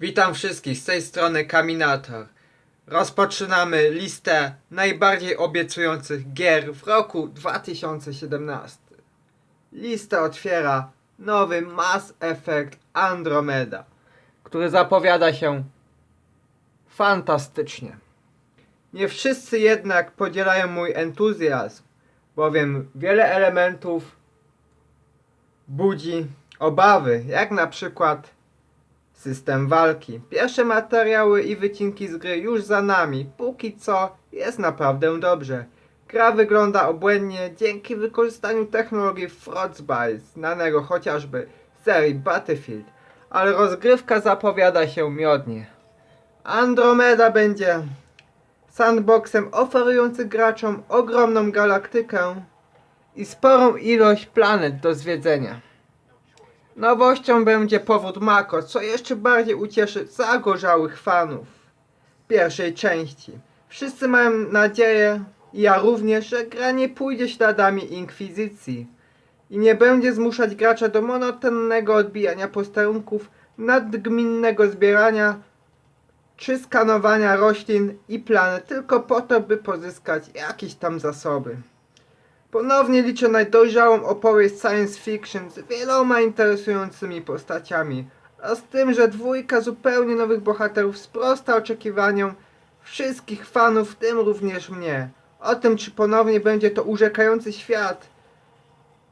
Witam wszystkich z tej strony Kaminator. Rozpoczynamy listę najbardziej obiecujących gier w roku 2017. Listę otwiera nowy Mass Effect Andromeda, który zapowiada się fantastycznie. Nie wszyscy jednak podzielają mój entuzjazm, bowiem wiele elementów budzi obawy, jak na przykład system walki. Pierwsze materiały i wycinki z gry już za nami, póki co jest naprawdę dobrze. Gra wygląda obłędnie dzięki wykorzystaniu technologii Frostbite, znanego chociażby z serii Battlefield, ale rozgrywka zapowiada się miodnie. Andromeda będzie sandboxem oferujący graczom ogromną galaktykę i sporą ilość planet do zwiedzenia. Nowością będzie powrót Mako, co jeszcze bardziej ucieszy zagorzałych fanów pierwszej części. Wszyscy mają nadzieję, i ja również, że gra nie pójdzie śladami Inkwizycji i nie będzie zmuszać gracza do monotonnego odbijania posterunków, nadgminnego zbierania czy skanowania roślin i planet tylko po to, by pozyskać jakieś tam zasoby. Ponownie liczę na dojrzałą opowieść science fiction z wieloma interesującymi postaciami, a z tym, że dwójka zupełnie nowych bohaterów sprosta oczekiwaniom wszystkich fanów, w tym również mnie. O tym, czy ponownie będzie to urzekający świat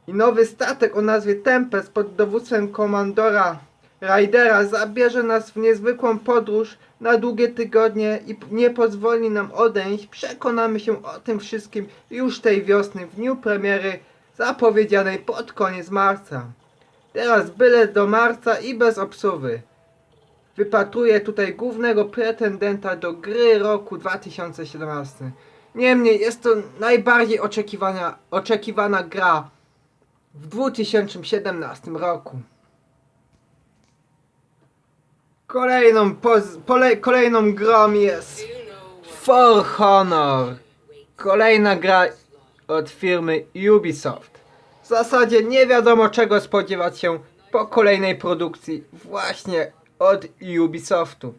i nowy statek o nazwie Tempest pod dowództwem komandora Raidera zabierze nas w niezwykłą podróż na długie tygodnie i nie pozwoli nam odejść, przekonamy się o tym wszystkim już tej wiosny w dniu premiery zapowiedzianej pod koniec marca. Teraz byle do marca i bez obsuwy. Wypatruję tutaj głównego pretendenta do gry roku 2017. Niemniej jest to najbardziej oczekiwana, oczekiwana gra w 2017 roku. Kolejną, pole, kolejną grą jest For Honor. Kolejna gra od firmy Ubisoft. W zasadzie nie wiadomo czego spodziewać się po kolejnej produkcji właśnie od Ubisoftu.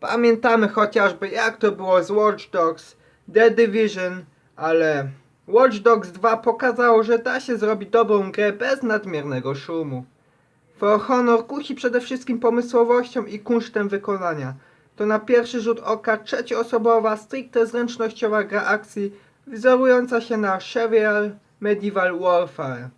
Pamiętamy chociażby jak to było z Watch Dogs, The Division, ale Watch Dogs 2 pokazało, że da się zrobić dobrą grę bez nadmiernego szumu. For Honor kusi przede wszystkim pomysłowością i kunsztem wykonania. To na pierwszy rzut oka trzecioosobowa, stricte zręcznościowa gra akcji, wzorująca się na Serial Medieval Warfare.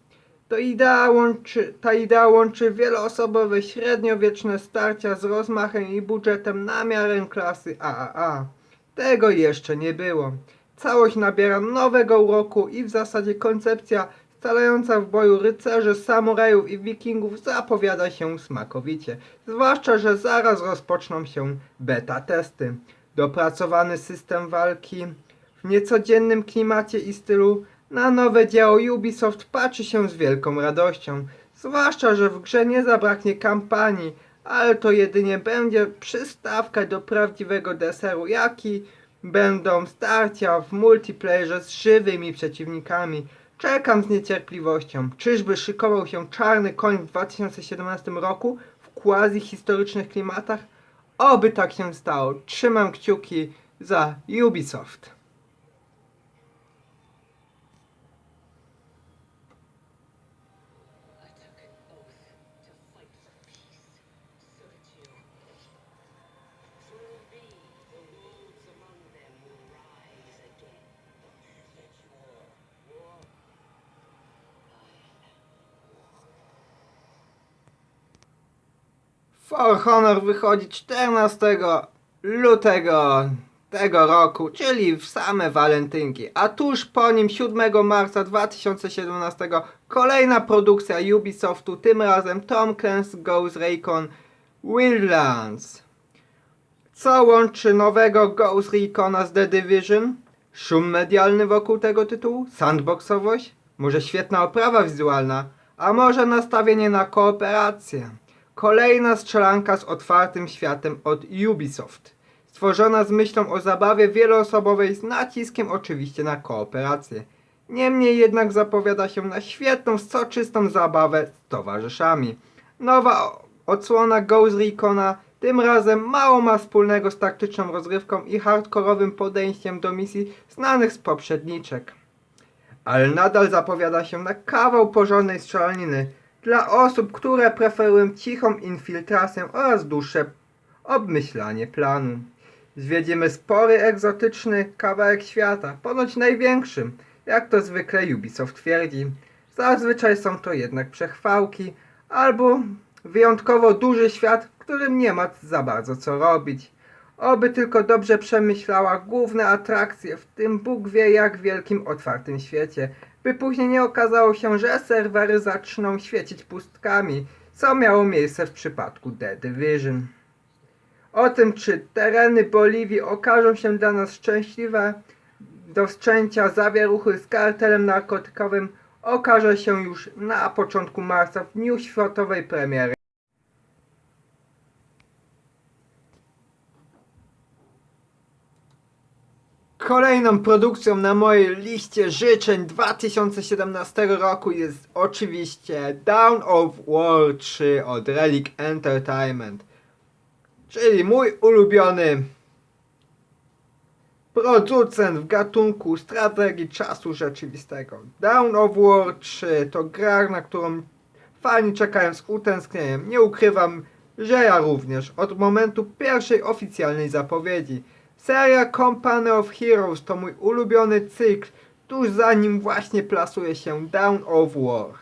To idea łączy, ta idea łączy wieloosobowe średniowieczne starcia z rozmachem i budżetem na miarę klasy AAA. Tego jeszcze nie było. Całość nabiera nowego uroku i w zasadzie koncepcja scalająca w boju rycerzy, samurajów i wikingów zapowiada się smakowicie. Zwłaszcza, że zaraz rozpoczną się beta testy. Dopracowany system walki w niecodziennym klimacie i stylu na nowe dzieło Ubisoft patrzy się z wielką radością. Zwłaszcza, że w grze nie zabraknie kampanii, ale to jedynie będzie przystawka do prawdziwego deseru, jaki będą starcia w multiplayerze z żywymi przeciwnikami. Czekam z niecierpliwością. Czyżby szykował się czarny koń w 2017 roku w quasi historycznych klimatach? Oby tak się stało. Trzymam kciuki za Ubisoft. For Honor wychodzi 14 lutego tego roku, czyli w same walentynki, a tuż po nim 7 marca 2017 kolejna produkcja Ubisoftu, tym razem Tom Clancy Ghost Recon Wildlands. Co łączy nowego Ghost Recona z The Division? Szum medialny wokół tego tytułu? Sandboxowość? Może świetna oprawa wizualna? A może nastawienie na kooperację? Kolejna strzelanka z otwartym światem od Ubisoft. Stworzona z myślą o zabawie wieloosobowej z naciskiem oczywiście na kooperację. Niemniej jednak zapowiada się na świetną, soczystą zabawę z towarzyszami. Nowa odsłona Ghost Recona Tym razem mało ma wspólnego z taktyczną rozgrywką i hardkorowym podejściem do misji znanych z poprzedniczek. Ale nadal zapowiada się na kawał porządnej strzelaniny dla osób, które preferują cichą infiltrację oraz dłuższe obmyślanie planu. Zwiedzimy spory, egzotyczny kawałek świata, ponoć największym, jak to zwykle Ubisoft twierdzi. Zazwyczaj są to jednak przechwałki, albo wyjątkowo duży świat, w którym nie ma za bardzo co robić. Oby tylko dobrze przemyślała główne atrakcje w tym Bóg wie jak wielkim otwartym świecie, by później nie okazało się, że serwery zaczną świecić pustkami, co miało miejsce w przypadku The Division. O tym, czy tereny Boliwii okażą się dla nas szczęśliwe do wszczęcia zawieruchy z kartelem narkotykowym, okaże się już na początku marca w dniu światowej premiery. Kolejną produkcją na mojej liście życzeń 2017 roku jest oczywiście Dawn of War 3 od Relic Entertainment, czyli mój ulubiony producent w gatunku strategii czasu rzeczywistego. Dawn of War 3 to gra, na którą fani czekają z utęsknieniem. Nie ukrywam, że ja również od momentu pierwszej oficjalnej zapowiedzi. Seria Company of Heroes to mój ulubiony cykl, tuż za nim właśnie plasuje się Dawn of War.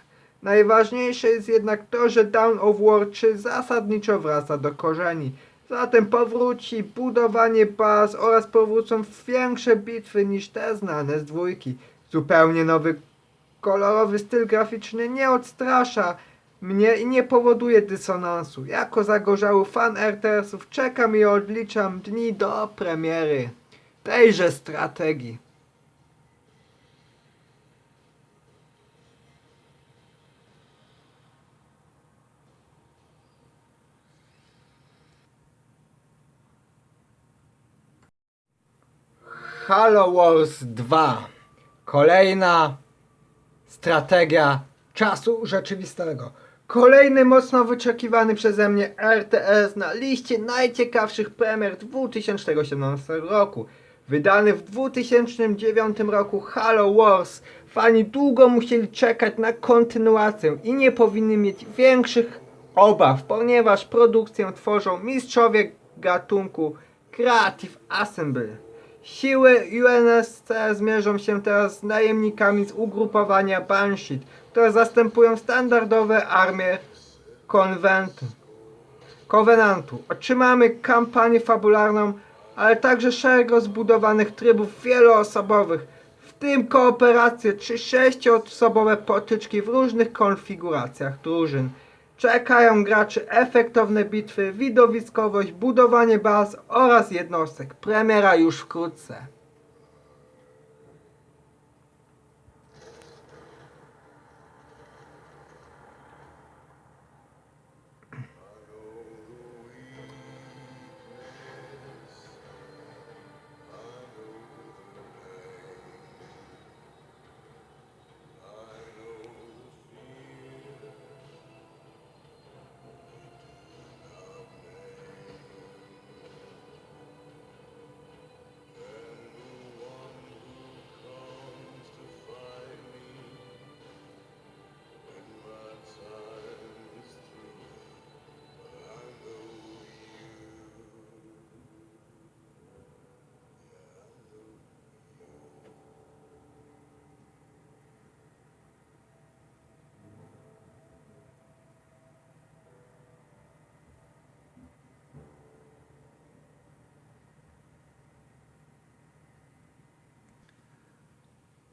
Najważniejsze jest jednak to, że Dawn of War 3 zasadniczo wraca do korzeni. Zatem powróci budowanie baz oraz powrócą większe bitwy niż te znane z dwójki. Zupełnie nowy kolorowy styl graficzny nie odstrasza mnie nie powoduje dysonansu. Jako zagorzały fan RTS-ów czekam i odliczam dni do premiery tejże strategii. Halo Wars 2. Kolejna strategia czasu rzeczywistego. Kolejny mocno wyczekiwany przeze mnie RTS na liście najciekawszych premier 2018 roku. Wydany w 2009 roku Halo Wars. Fani długo musieli czekać na kontynuację i nie powinni mieć większych obaw, ponieważ produkcję tworzą mistrzowie gatunku Creative Assembly. Siły UNSC zmierzą się teraz z najemnikami z ugrupowania Banshee, które zastępują standardowe armie konwentu. Covenantu. Otrzymamy kampanię fabularną, ale także szereg rozbudowanych trybów wieloosobowych, w tym kooperacje czy sześcioosobowe potyczki w różnych konfiguracjach drużyn. Czekają graczy efektowne bitwy, widowiskowość, budowanie baz oraz jednostek. Premiera już wkrótce.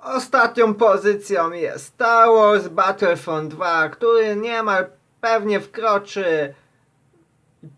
Ostatnią pozycją jest Star Wars Battlefront 2, który niemal pewnie wkroczy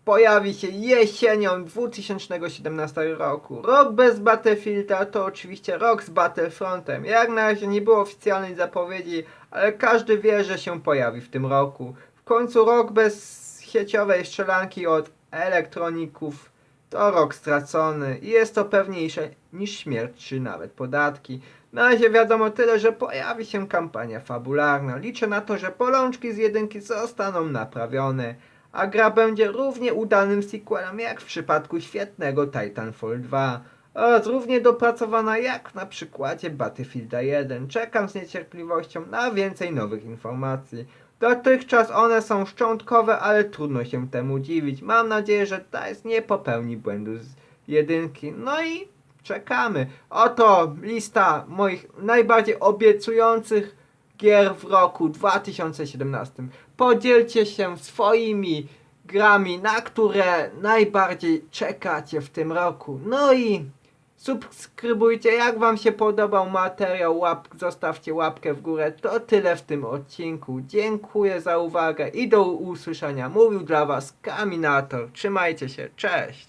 pojawi się jesienią 2017 roku. Rok bez Battlefielda to oczywiście rok z Battlefrontem. Jak na razie nie było oficjalnej zapowiedzi, ale każdy wie, że się pojawi w tym roku. W końcu rok bez sieciowej strzelanki od elektroników to rok stracony i jest to pewniejsze niż śmierć czy nawet podatki. Na razie wiadomo tyle, że pojawi się kampania fabularna. Liczę na to, że polączki z jedynki zostaną naprawione, a gra będzie równie udanym sequelem jak w przypadku świetnego Titanfall 2 oraz równie dopracowana jak na przykładzie Battlefielda 1. Czekam z niecierpliwością na więcej nowych informacji. Dotychczas one są szczątkowe, ale trudno się temu dziwić. Mam nadzieję, że DICE nie popełni błędu z jedynki. No i czekamy. Oto lista moich najbardziej obiecujących gier w roku 2017. Podzielcie się swoimi grami, na które najbardziej czekacie w tym roku. No i subskrybujcie, jak wam się podobał materiał, łap, zostawcie łapkę w górę. To tyle w tym odcinku. Dziękuję za uwagę i do usłyszenia. Mówił dla was Kaminator. Trzymajcie się, cześć!